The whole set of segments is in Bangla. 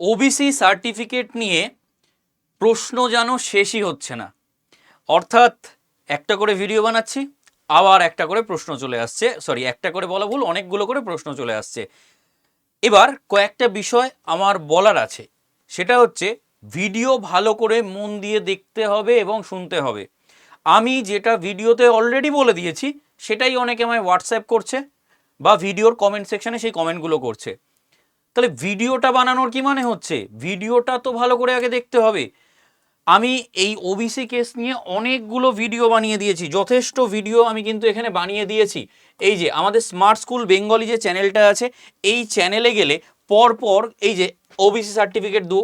ওবিসি সার্টিফিকেট নিয়ে প্রশ্ন যেন শেষই হচ্ছে না। অর্থাৎ একটা করে ভিডিও বানাচ্ছি, আবার একটা করে প্রশ্ন চলে আসছে। সরি একটা করে বলা ভুল, অনেকগুলো করে প্রশ্ন চলে আসছে। এবার কয়েকটা বিষয় আমার বলার আছে। সেটা হচ্ছে ভিডিও ভালো করে মন দিয়ে দেখতে হবে এবং শুনতে হবে। আমি যেটা ভিডিওতে অলরেডি বলে দিয়েছি, সেটাই অনেকে আমায় হোয়াটসঅ্যাপ করছে বা ভিডিওর কমেন্ট সেকশানে সেই কমেন্টগুলো করছে। তাহলে ভিডিওটা বানানোর কি মানে হচ্ছে? ভিডিওটা তো ভালো করে আগে দেখতে হবে। আমি এই ওবিসি কেস নিয়ে অনেকগুলো ভিডিও বানিয়ে দিয়েছি। যথেষ্ট ভিডিও আমি কিন্তু এখানে বানিয়ে দিয়েছি। এই যে আমাদের স্মার্ট স্কুল বেঙ্গলি যে চ্যানেলটা আছে, এই চ্যানেলে গেলে পরপর এই যে ওবিসি সার্টিফিকেট দু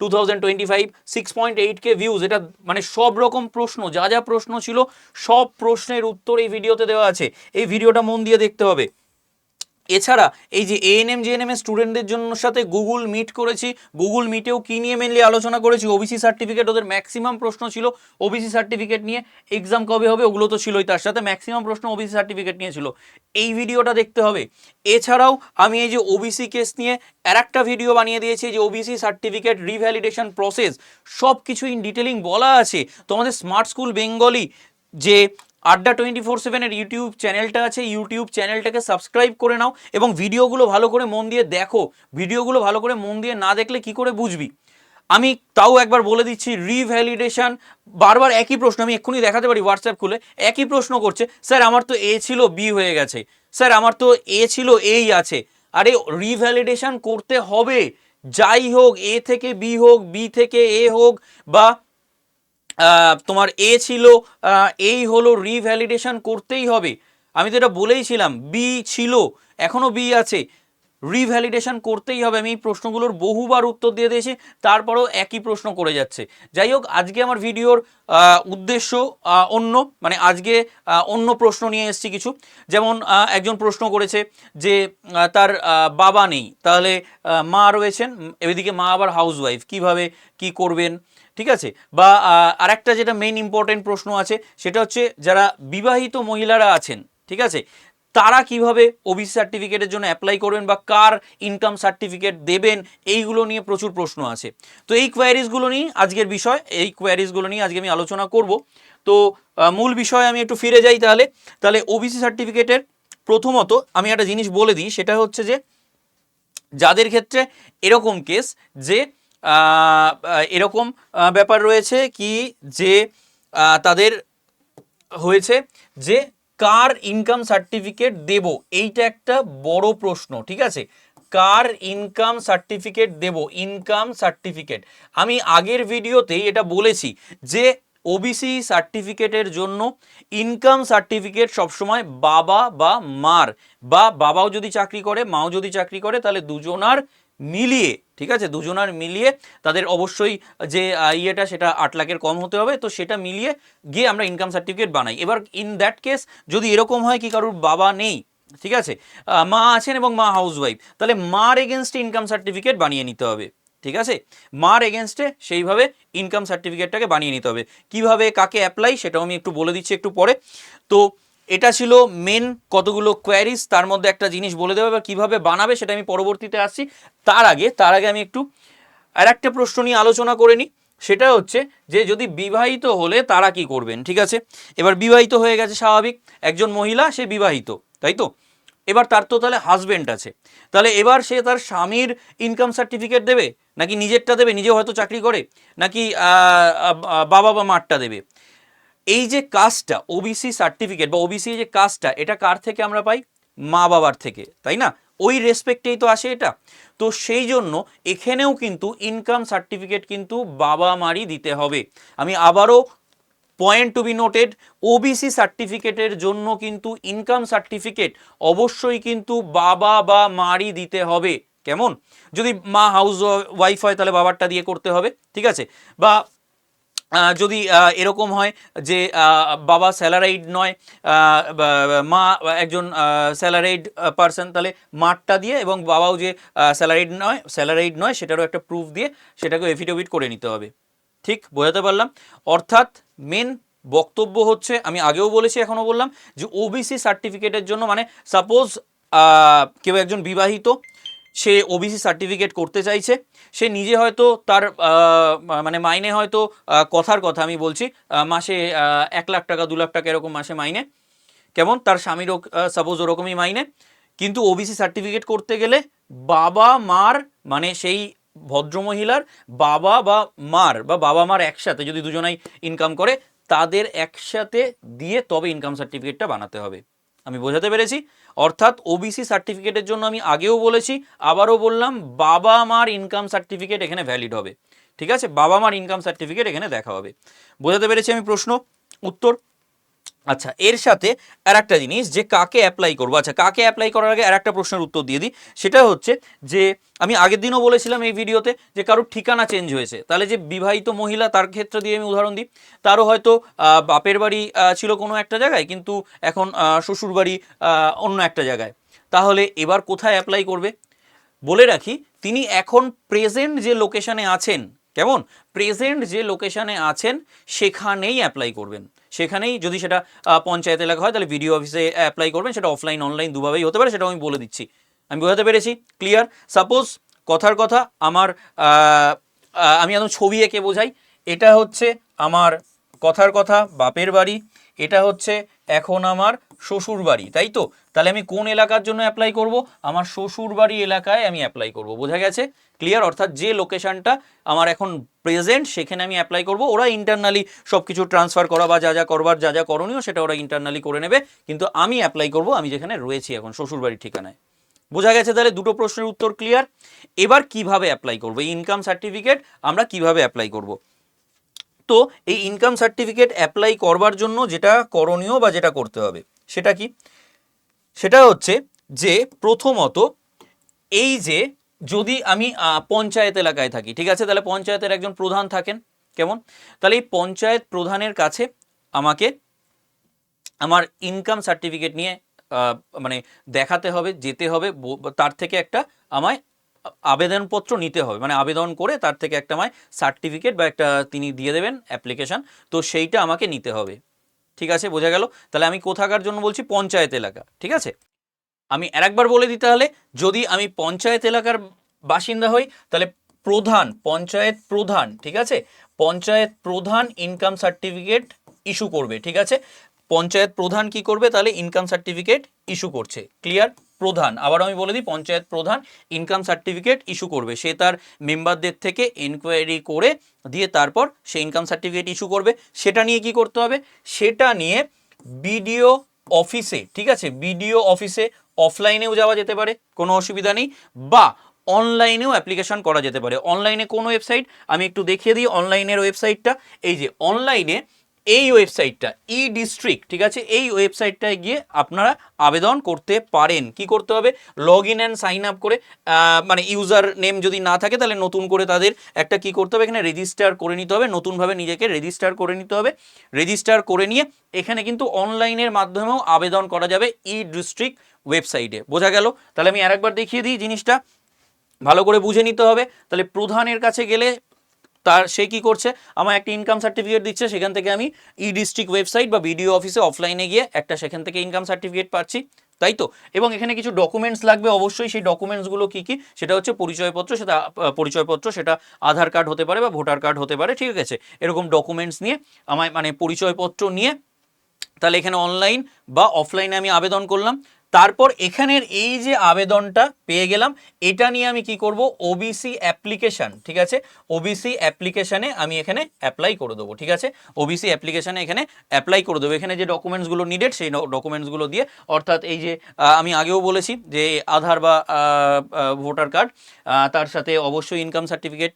two thousand twenty five six point views এটা মানে সব রকম প্রশ্ন, যা যা প্রশ্ন ছিল, সব প্রশ্নের উত্তর এই ভিডিওতে দেওয়া আছে। এই ভিডিওটা মন দিয়ে দেখতে হবে। এছাড়া এই যে এএনএম জিএনএম এর স্টুডেন্টদের জন্য সাথে গুগল মিট করেছি। গুগল মিটেও কী নিয়ে মেনলি আলোচনা করেছি? ওবিসি সার্টিফিকেট ওদের ম্যাক্সিমাম প্রশ্ন ছিল। ওবিসি সার্টিফিকেট নিয়ে এক্সাম কবে হবে ওগুলো তো ছিলই তার সাথে। ম্যাক্সিমাম প্রশ্ন ওবিসি সার্টিফিকেট নিয়ে ছিল। এই ভিডিওটা দেখতে হবে। এছাড়াও আমি এই যে ওবিসি কেস নিয়ে আর একটা ভিডিও বানিয়ে দিয়েছি। যে ওবিসি সার্টিফিকেট রিভ্যালিডেশন প্রসেস সব কিছু ইন ডিটেলিং বলা আছে। তোমাদের স্মার্ট স্কুল বেঙ্গলি যে আড্ডা টোয়েন্টি ফোর সেভেনের ইউটিউব চ্যানেলটা আছে, ইউটিউব চ্যানেলটাকে সাবস্ক্রাইব করে নাও এবং ভিডিওগুলো ভালো করে মন দিয়ে দেখো। ভিডিওগুলো ভালো করে মন দিয়ে না দেখলে কি করে বুঝবি? আমি তাও একবার বলে দিচ্ছি রিভ্যালিডেশন বারবার একই প্রশ্ন, আমি এক্ষুনি দেখাতে পারি হোয়াটসঅ্যাপ খুলে, একই প্রশ্ন করছে, স্যার, আমার তো এ ছিল বি হয়ে গেছে। স্যার, আমার তো এ ছিল এই আছে। আরে রিভ্যালিডেশন করতে হবে। যাই হোক এ থেকে বি হোক বি থেকে এ হোক, বা তোমার এ ছিল এই হলো রিভ্যালিডেশন করতেই হবে। আমি তো এটা বলেইছিলাম বি ছিল এখনও বি আছে। রিভ্যালিডেশন করতেই হবে। আমি এই প্রশ্নগুলোর বহুবার উত্তর দিয়ে দিয়েছি, তারপরেও একই প্রশ্ন করে যাচ্ছে। যাই হোক, আজকে আমার ভিডিওর উদ্দেশ্য অন্য মানে আজকে অন্য প্রশ্ন নিয়ে এসছি কিছু। যেমন একজন প্রশ্ন করেছে যে তার বাবা নেই, তাহলে মা রয়েছেন, এদিকে মা আবার হাউসওয়াইফ কীভাবে, কি করবেন? ঠিক আছে? বা আরেকটা যেটা মেইন ইম্পর্টেন্ট প্রশ্ন আছে, সেটা হচ্ছে যারা বিবাহিত মহিলারা আছেন, ঠিক আছে? তারা কীভাবে ওবিসি সার্টিফিকেটের জন্য অ্যাপ্লাই করবেন বা কার ইনকাম সার্টিফিকেট দেবেন, এইগুলো নিয়ে প্রচুর প্রশ্ন আছে। তো এই কোয়ারিজগুলো নিয়ে আজকের বিষয়, এই কোয়ারিজগুলো নিয়ে আজকে আমি আলোচনা করব। তো মূল বিষয়ে আমি একটু ফিরে যাই তাহলে। তাহলে ওবিসি সার্টিফিকেটের প্রথমত আমি একটা জিনিস বলে দিই, সেটা হচ্ছে যে, যাদের ক্ষেত্রে এরকম কেস যে এরকম ব্যাপার রয়েছে কি যে তাদের হয়েছে যে কার ইনকাম সার্টিফিকেট দেব? এইটা একটা বড় প্রশ্ন, ঠিক আছে? কার ইনকাম সার্টিফিকেট দেব? ইনকাম সার্টিফিকেট আমি আগের ভিডিওতেই এটা বলেছি যে ওবিসি সার্টিফিকেটের জন্য ইনকাম সার্টিফিকেট সবসময় বাবা বা মার। বা বাবাও যদি চাকরি করে, মাও যদি চাকরি করে, তাহলে দুজনার মিলিয়ে ঠিক আছে? দুজনার মিলিয়ে তাদের অবশ্যই যে ইয়েটা সেটা আট লাখের কম হতে হবে। তো সেটা মিলিয়ে গিয়ে আমরা ইনকাম সার্টিফিকেট বানাই। এবার ইন দ্যাট কেস যদি এরকম হয় কি কারোর বাবা নেই? ঠিক আছে? মা আছেন এবং মা হাউসওয়াইফ তাহলে মার এগেনস্টে ইনকাম সার্টিফিকেট বানিয়ে নিতে হবে। ঠিক আছে? মার এগেনস্টে সেইভাবে ইনকাম সার্টিফিকেটটাকে বানিয়ে নিতে হবে। কীভাবে, কাকে অ্যাপ্লাই সেটাও আমি একটু বলে দিচ্ছি একটু পরে। তো এটা ছিল মেন কতগুলো কোয়ারিজ তার মধ্যে একটা জিনিস বলে দেবে বা কীভাবে বানাবে সেটা আমি পরবর্তীতে আসছি। তার আগে তার আগে আমি একটু আর একটা প্রশ্ন নিয়ে আলোচনা করে নিই। সেটা হচ্ছে যে যদি বিবাহিত হলে তারা কি করবেন, ঠিক আছে? এবার বিবাহিত হয়ে গেছে স্বাভাবিক, একজন মহিলা, সে বিবাহিত, তাই তো? এবার তার তো তাহলে হাজবেন্ড আছে। তাহলে এবার সে তার স্বামীর ইনকাম সার্টিফিকেট দেবে? নাকি নিজেরটা দেবে নিজে হয়তো চাকরি করে? নাকি বাবা বা মারটা দেবে? এই যে কাজটা ওবিসি সার্টিফিকেট বা ওবিসি যে কাজটা, এটা কার থেকে আমরা পাই? মা বাবার থেকে, তাই না? ওই রেসপেক্টেই তো আসে এটা। তো সেই জন্য এখানেও কিন্তু ইনকাম সার্টিফিকেট কিন্তু বাবা মারই দিতে হবে। আমি আবারও point to be noted OBC সার্টিফিকেটের জন্য কিন্তু ইনকাম সার্টিফিকেট অবশ্যই কিন্তু বাবা বা মারই দিতে হবে। কেমন? যদি মা হাউস ওয়াইফ হয় তাহলে বাবারটা দিয়ে করতে হবে, ঠিক আছে? বা যদি এরকম হয় যে বাবা স্যালারাইড নয় মা একজন স্যালারাইড পার্সন তাহলে মাঠটা দিয়ে এবং বাবাও যে স্যালারাইড নয় স্যালারাইড নয়, সেটারও একটা প্রুফ দিয়ে সেটাকে এফিডেভিট করে নিতে হবে। ঠিক, বোঝাতে পারলাম? অর্থাৎ মেন বক্তব্য হচ্ছে, আমি আগেও বলেছি এখনও বললাম, যে ওবিসি সার্টিফিকেটের জন্য মানে সাপোজ কেউ একজন বিবাহিত সে ওবিসি সার্টিফিকেট করতে চাইছে। সে নিজে হয়তো তার মানে মাইনে হয়তো কথার কথা আমি বলছি মাসে এক লাখ টাকা, দু লাখ টাকা এরকম মাসে মাইনে। কেমন? তার স্বামীরও সাপোজ ওরকমই মাইনে। কিন্তু ওবিসি সার্টিফিকেট করতে গেলে বাবা, মার মানে সেই ভদ্রমহিলার বাবা বা মার বা বাবা, মার একসাথে যদি দুজনাই ইনকাম করে, তাদের একসাথে দিয়ে তবে ইনকাম সার্টিফিকেটটা বানাতে হবে। আমি বোঝাতে পেরেছি? অর্থাৎ ওবিসি সার্টিফিকেটের জন্য আমি আগেও বলেছি, আবারও বললাম, বাবা মার ইনকাম সার্টিফিকেট এখানে ভ্যালিড হবে। ঠিক আছে? বাবা মার ইনকাম সার্টিফিকেট এখানে দেখা হবে। বোঝাতে পেরেছি আমি প্রশ্ন? উত্তর? আচ্ছা এর সাথে আর একটা জিনিস যে কাকে অ্যাপ্লাই করব। আচ্ছা কাকে অ্যাপ্লাই করার আগে আর একটা প্রশ্নের উত্তর দিয়ে দিই। সেটা হচ্ছে যে, আমি আগের দিনও বলেছিলাম এই ভিডিওতে যে কারোর ঠিকানা চেঞ্জ হয়েছে। তাহলে যে বিবাহিত মহিলা তার ক্ষেত্রে দিয়ে আমি উদাহরণ দিই। তারও হয়তো বাপের বাড়ি ছিল কোনো একটা জায়গায়, কিন্তু এখন শ্বশুর বাড়ি অন্য একটা জায়গায়। তাহলে এবার কোথায় অ্যাপ্লাই করবে? বলে রাখি, তিনি এখন প্রেজেন্ট যে লোকেশানে আছেন, কেমন? প্রেজেন্ট যে লোকেশানে আছেন, সেখানেই অ্যাপ্লাই করবেন। সেখানেই যদি সেটা পঞ্চায়েত এলাকা হয়, তাহলে ভিডিও অফিসে অ্যাপ্লাই করবেন। সেটা অফলাইন অনলাইন দুভাবেই হতে পারে, সেটা আমি বলে দিচ্ছি। আমি বোঝাতে পেরেছি? ক্লিয়ার সাপোজ কথার কথা আমার আমি একদম ছবি এঁকে বোঝাই। এটা হচ্ছে আমার কথার কথা, বাপের বাড়ি। এটা হচ্ছে এখন আমার শ্বশুর বাড়ি তাই তো? তাহলে আমি কোন এলাকার জন্য অ্যাপ্লাই করব? আমার শ্বশুর বাড়ি এলাকায় আমি অ্যাপ্লাই করব, বোঝা গেছে? ক্লিয়ার অর্থাৎ যে লোকেশনটা আমার এখন প্রেজেন্ট সেখানে আমি অ্যাপ্লাই করব। ওরা ইন্টারনালি সব কিছু ট্রান্সফার করা বা যা যা করবার, যা যা করণীয়, সেটা ওরা ইন্টারনালি করে নেবে। কিন্তু আমি অ্যাপ্লাই করব, আমি যেখানে রয়েছি এখন শ্বশুর বাড়ির ঠিকানায়। বোঝা গেছে তাহলে? দুটো প্রশ্নের উত্তর ক্লিয়ার এবার কীভাবে অ্যাপ্লাই করব? এই ইনকাম সার্টিফিকেট আমরা কীভাবে অ্যাপ্লাই করব? তো, এই ইনকাম সার্টিফিকেট অ্যাপ্লাই করবার জন্য যেটা করণীয় বা যেটা করতে হবে সেটা কি? সেটা হচ্ছে যে প্রথমত এই যে যদি আমি পঞ্চায়েত এলাকায় থাকি, ঠিক আছে? তাহলে পঞ্চায়েতের একজন প্রধান থাকেন। কেমন? তাহলে এই পঞ্চায়েত প্রধানের কাছে আমাকে আমার ইনকাম সার্টিফিকেট নিয়ে মানে দেখাতে হবে, যেতে হবে তার থেকে একটা আমায় আবেদনপত্র নিতে হবে। মানে আবেদন করে তার থেকে একটা আমায় সার্টিফিকেট বা একটা তিনি দিয়ে দেবেন অ্যাপ্লিকেশন তো সেইটা আমাকে নিতে হবে। ঠিক আছে, বোঝা গেল। তাহলে আমি কোথাকার জন্য বলছি পঞ্চায়েত এলাকা, ঠিক আছে? আমি আরেকবার বলে দিতে হলে যদি আমি পঞ্চায়েত এলাকার বাসিন্দা হই, তাহলে প্রধান, পঞ্চায়েত প্রধান, ঠিক আছে? পঞ্চায়েত প্রধান ইনকাম সার্টিফিকেট ইস্যু করবে, ঠিক আছে? পঞ্চায়েত প্রধান কি করবে? তাহলে ইনকাম সার্টিফিকেট ইস্যু করছে ক্লিয়ার প্রধান। আবার আমি বলে দিই, পঞ্চায়েত প্রধান ইনকাম সার্টিফিকেট ইস্যু করবে। সে তার মেম্বারদের থেকে এনকোয়ারি করে দিয়ে তারপর সে ইনকাম সার্টিফিকেট ইস্যু করবে। সেটা নিয়ে কি করতে হবে? সেটা নিয়ে বিডিও অফিসে, ঠিক আছে? বিডিও অফিসে অফলাইনেও যাওয়া যেতে পারে, কোনো অসুবিধা নেই, বা অনলাইনেও অ্যাপ্লিকেশন করা যেতে পারে। অনলাইনে কোন ওয়েবসাইট আমি একটু দেখিয়ে দিই অনলাইনের ওয়েবসাইটটা এই যে অনলাইনে এই ওয়েবসাইটটা, ই ডিস্ট্রিক্ট, ঠিক আছে? এই ওয়েবসাইটটায় গিয়ে আপনারা আবেদন করতে পারেন। কি করতে হবে? Log in and sign up করে মানে ইউজার নেম যদি না থাকে, তাহলে নতুন করে তাদের একটা কি করতে হবে? এখানে রেজিস্টার করে নিতে হবে। নতুনভাবে নিজেকে রেজিস্টার করে নিতে হবে। রেজিস্টার করে নিয়ে এখানে কিন্তু অনলাইনের মাধ্যমেও আবেদন করা যাবে ই ডিস্ট্রিক্ট ওয়েবসাইটে। বোঝা গেল? তাহলে আমি আরেকবার দেখিয়ে দিই জিনিসটা। ভালো করে বুঝে নিতে হবে। তাহলে প্রধানের কাছে গেলে তার, সে কি করছে? আমার একটা ইনকাম সার্টিফিকেট দিচ্ছে, সেখান থেকে আমি ই ডিস্ট্রিক্ট ওয়েবসাইট বা বিডিও অফিসে অফলাইনে গিয়ে একটা সেখান থেকে ইনকাম সার্টিফিকেট পাচ্ছি। তাই তো? এবং এখানে কিছু ডকুমেন্টস লাগবে অবশ্যই। সেই ডকুমেন্টসগুলো কী কী? সেটা হচ্ছে পরিচয়পত্র, সেটা পরিচয়পত্র, সেটা আধার কার্ড হতে পারে বা ভোটার কার্ড হতে পারে, ঠিক আছে? এরকম ডকুমেন্টস নিয়ে, আমায় মানে পরিচয়পত্র নিয়ে, তাহলে এখানে অনলাইন বা অফলাইনে আমি আবেদন করলাম। তারপর এখানের এই যে আবেদনটা পেয়ে গেলাম, এটা নিয়ে আমি কি করব? ওবিসি অ্যাপ্লিকেশান ঠিক আছে? ওবিসি অ্যাপ্লিকেশানে আমি এখানে অ্যাপ্লাই করে দেবো, ঠিক আছে? ওবিসি অ্যাপ্লিকেশানে এখানে অ্যাপ্লাই করে দেবো। এখানে যে ডকুমেন্টসগুলো নিডেড সেই ডকুমেন্টসগুলো দিয়ে, অর্থাৎ এই যে আমি আগেও বলেছি যে আধার বা ভোটার কার্ড তার সাথে অবশ্যই ইনকাম সার্টিফিকেট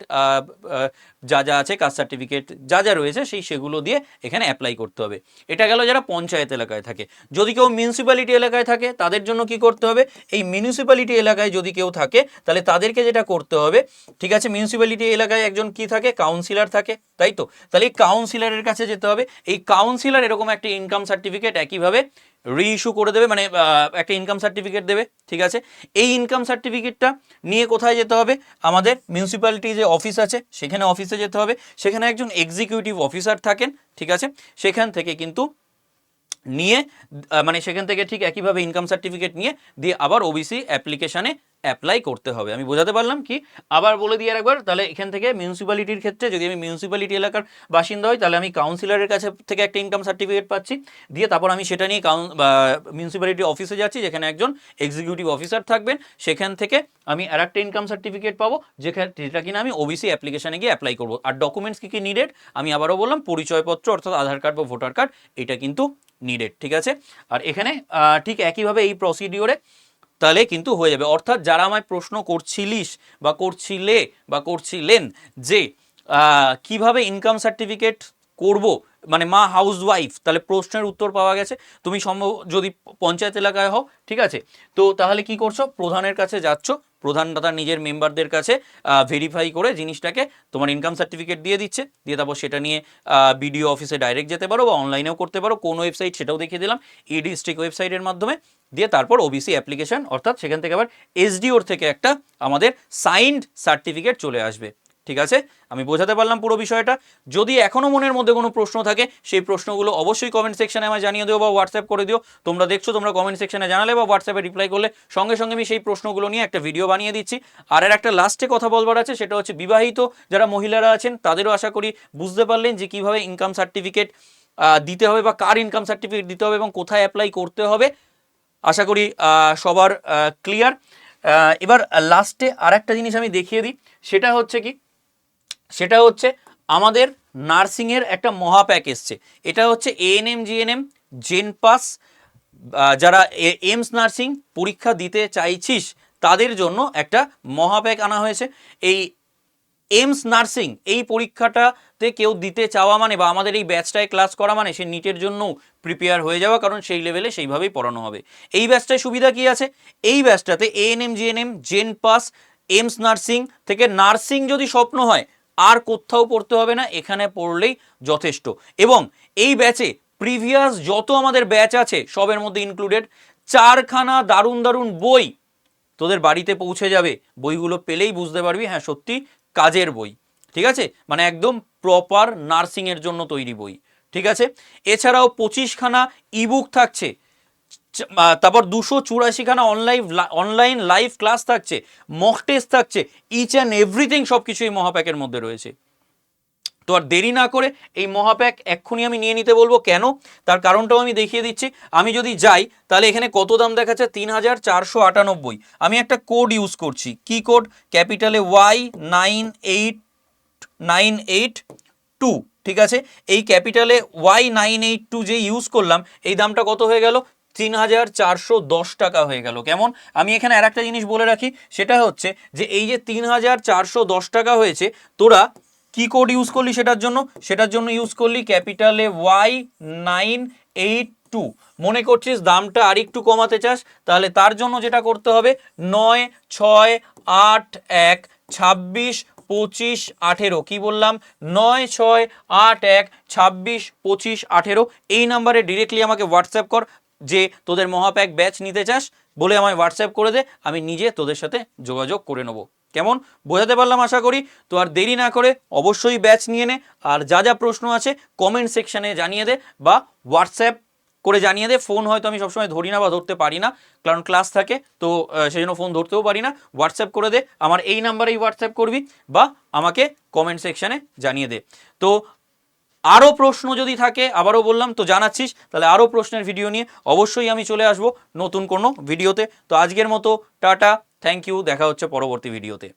যা যা আছে, কাস্ট সার্টিফিকেট যা যা রয়েছে, সেই সেগুলো দিয়ে এখানে অ্যাপ্লাই করতে হবে। এটা গেল যারা পঞ্চায়েত এলাকায় থাকে। যদি কেউ মিউনিসিপ্যালিটি এলাকায় থাকে তাদের জন্য কি করতে হবে? এই মিউনিসিপ্যালিটি এলাকায় যদি কেউ থাকে, তাহলে তাদেরকে যেটা করতে হবে, ঠিক আছে মিউনিসিপ্যালিটি এলাকায় একজন কি থাকে? কাউন্সিলর থাকে, তাই তো? তাহলে এই কাউন্সিলরের কাছে যেতে হবে। এই কাউন্সিলর এরকম একটা ইনকাম সার্টিফিকেট একইভাবে রিইস্যু করে দেবে মানে একটা ইনকাম সার্টিফিকেট দেবে, ঠিক আছে? এই ইনকাম সার্টিফিকেটটা নিয়ে কোথায় যেতে হবে? আমাদের মিউনিসিপ্যালিটি যে অফিস আছে, সেখানে অফিসে যেতে হবে। সেখানে একজন এক্সিকিউটিভ অফিসার থাকেন, ঠিক আছে? সেখান থেকে কিন্তু নিয়ে আহ, মানে সেখান থেকে ঠিক একইভাবে ইনকাম সার্টিফিকেট নিয়ে দিয়ে আবার ওবিসি অ্যাপ্লিকেশানে অ্যাপ্লাই করতে হবে। আমি বোঝাতে পারলাম কি? আবার বলে আর একবার তাহলে এখান থেকে মিউনিসিপ্যালিটির ক্ষেত্রে যদি আমি মিউনিসিপ্যালিটি এলাকার বাসিন্দা হই, তাহলে আমি কাউন্সিলরের কাছে থেকে একটা ইনকাম সার্টিফিকেট পাচ্ছি। দিয়ে তারপর আমি সেটা নিয়ে কাউন মিউনিসিপ্যালিটি অফিসে যাচ্ছি, যেখানে একজন এক্সিকিউটিভ অফিসার থাকবেন। সেখান থেকে আমি আর একটা ইনকাম সার্টিফিকেট পাবো, যেখানে যেটা কিনা আমি ওবিসি অ্যাপ্লিকেশনে গিয়ে অ্যাপ্লাই করব। আর ডকুমেন্টস কী কী নিডেড আমি আবারও বললাম, পরিচয়পত্র, অর্থাৎ আধার কার্ড বা ভোটার কার্ড এটা কিন্তু নিডেড ঠিক আছে? আর এখানে ঠিক একইভাবে এই প্রসিডিওরে তাহলে কিন্তু হয়ে যাবে। অর্থাৎ যারা আমায় প্রশ্ন করছিলিস বা করছিলে বা করছিলেন যে কীভাবে ইনকাম সার্টিফিকেট করব মানে মা হাউস ওয়াইফ তাহলে প্রশ্নের উত্তর পাওয়া গেছে। তুমি সম্ভব যদি পঞ্চায়েত এলাকায় হও, ঠিক আছে? তো তাহলে কি করছ? প্রধানের কাছে যাচ্ছ প্রধান তার নিজের মেম্বারদের কাছে ভেরিফাই করে জিনিসটাকে তোমার ইনকাম সার্টিফিকেট দিয়ে দিচ্ছে। দিয়ে তারপর সেটা নিয়ে বিডিও অফিসে ডাইরেক্ট যেতে পারো বা অনলাইনেও করতে পারো, কোন ওয়েবসাইট সেটাও দেখিয়ে দিলাম ই ডিস্ট্রিক্ট ওয়েবসাইটের মাধ্যমে। দিয়ে তারপর ওবিসি অ্যাপ্লিকেশন অর্থাৎ সেখান থেকে আবার এসডিওর থেকে একটা আমাদের সাইন্ড সার্টিফিকেট চলে আসবে। ঠিক আছে? আমি বোঝাতে পারলাম পুরো বিষয়টা। যদি এখনও মনের মধ্যে কোনো প্রশ্ন থাকে, সেই প্রশ্নগুলো অবশ্যই কমেন্ট সেকশনে আমায় জানিয়ে দিও বা হোয়াটসঅ্যাপ করে দিও। তোমরা দেখছ, তোমরা কমেন্ট সেকশনে জানালে বা হোয়াটসঅ্যাপে রিপ্লাই করলে, সঙ্গে সঙ্গে আমি সেই প্রশ্নগুলো নিয়ে একটা ভিডিও বানিয়ে দিচ্ছি। আর এর একটা লাস্টে কথা বলবার আছে, সেটা হচ্ছে বিবাহিত যারা মহিলারা আছেন, তাদেরও আশা করি বুঝতে পারলেন যে কীভাবে ইনকাম সার্টিফিকেট দিতে হবে বা কার ইনকাম সার্টিফিকেট দিতে হবে এবং কোথায় অ্যাপ্লাই করতে হবে। আশা করি সবার ক্লিয়ার এবার লাস্টে আর একটা জিনিস আমি দেখিয়ে দিই, সেটা হচ্ছে কি সেটা হচ্ছে আমাদের নার্সিংয়ের একটা মহাপ্যাক এসছে। এটা হচ্ছে এএনএম জিএনএম জেন পাস যারা এমস নার্সিং পরীক্ষা দিতে চাইছিস, তাদের জন্য একটা মহাপ্যাক আনা হয়েছে। এই এমস নার্সিং, এই পরীক্ষাটাতে কেউ দিতে চাওয়া মানে বা আমাদের এই ব্যাচটায় ক্লাস করা মানে সে নিটের জন্য প্রিপেয়ার হয়ে যাওয়া, কারণ সেই লেভেলে সেইভাবেই পড়ানো হবে। এই ব্যাচটায় সুবিধা কি আছে? এই ব্যাচটাতে এএনএম জিএনএম জেন পাস এমস নার্সিং থেকে নার্সিং যদি স্বপ্ন হয় আর কোথাও পড়তে হবে না, এখানে পড়লেই যথেষ্ট। এবং এই ব্যাচে প্রিভিয়াস যত আমাদের ব্যাচ আছে, সবের মধ্যে ইনক্লুডেড চারখানা দারুণ দারুণ বই তোদের বাড়িতে পৌঁছে যাবে। বইগুলো পেলেই বুঝতে পারবি হ্যাঁ সত্যি কাজের বই। ঠিক আছে? মানে একদম প্রপার নার্সিংয়ের জন্য তৈরি বই। ঠিক আছে? এছাড়াও পঁচিশখানা ইবুক থাকছে। তারপর দুশো চুরাশিখানা অনলাইন অনলাইন লাইভ ক্লাস থাকছে মক টেস্ট থাকছে ইচ অ্যান্ড এভরিথিং সব কিছু এই মহাপ্যাকের মধ্যে রয়েছে। তো আর দেরি না করে এই মহাপ্যাক এক্ষুনি আমি নিয়ে নিতে বলব। কেন? তার কারণটাও আমি দেখিয়ে দিচ্ছি। আমি যদি যাই, তাহলে এখানে কত দাম দেখাচ্ছে? তিন হাজার চারশো আটানব্বই। আমি একটা কোড ইউজ করছি। কি code ক্যাপিটালে Y nine eight nine eight two, ঠিক আছে? এই ক্যাপিটালে ওয়াই নাইন এইট টু যে ইউজ করলাম, এই দামটা কত হয়ে গেল? তিন হাজার চারশো দশ টাকা হয়ে গেল। কেমন? আমি এখানে আর একটা জিনিস বলে রাখি, সেটা হচ্ছে যে এই যে তিন হাজার চারশো দশ টাকা হয়েছে, তোরা কি কোড ইউজ করলি সেটার জন্য? সেটার জন্য ইউজ করলি ক্যাপিটালে ওয়াই নাইন এইট টু। মনে করছিস দামটা আর একটু কমাতে চাস, তাহলে তার জন্য যেটা করতে হবে, নয়, ছয়, আট, এক, ছাব্বিশ, পঁচিশ, আঠেরো। কি বললাম? নয়, ছয়, আট, এক, ছাব্বিশ, পঁচিশ, আঠেরো। এই নাম্বারে ডিরেক্টলি আমাকে হোয়াটসঅ্যাপ কর যে তোদের মহাপ্যাক ব্যাচ নিতে চাস বলে আমায় হোয়াটসঅ্যাপ করে দে, আমি নিজে তোদের সাথে যোগাযোগ করে নেব। কেমন? বোঝাতে পারলাম আশা করি? তো আর দেরি না করে অবশ্যই ব্যাচ নিয়ে নে, আর যা যা প্রশ্ন আছে কমেন্ট সেকশানে জানিয়ে দে বা হোয়াটসঅ্যাপ করে জানিয়ে দে। ফোন হয়তো আমি সবসময় ধরি না বা ধরতে পারি না, কারণ ক্লাস থাকে, তো সেই জন্য ফোন ধরতেও পারি না। হোয়াটসঅ্যাপ করে দে, আমার এই নাম্বারেই হোয়াটসঅ্যাপ করবি বা আমাকে কমেন্ট সেকশানে জানিয়ে দে। তো আরও প্রশ্ন যদি থাকে, আবারও বললাম, তো জানাচ্ছিস, তাহলে আরও প্রশ্নের ভিডিও নিয়ে অবশ্যই আমি চলে আসব নতুন কোনো ভিডিওতে তো। আজকের মতো, টাটা থ্যাংক ইউ দেখা হচ্ছে পরবর্তী ভিডিওতে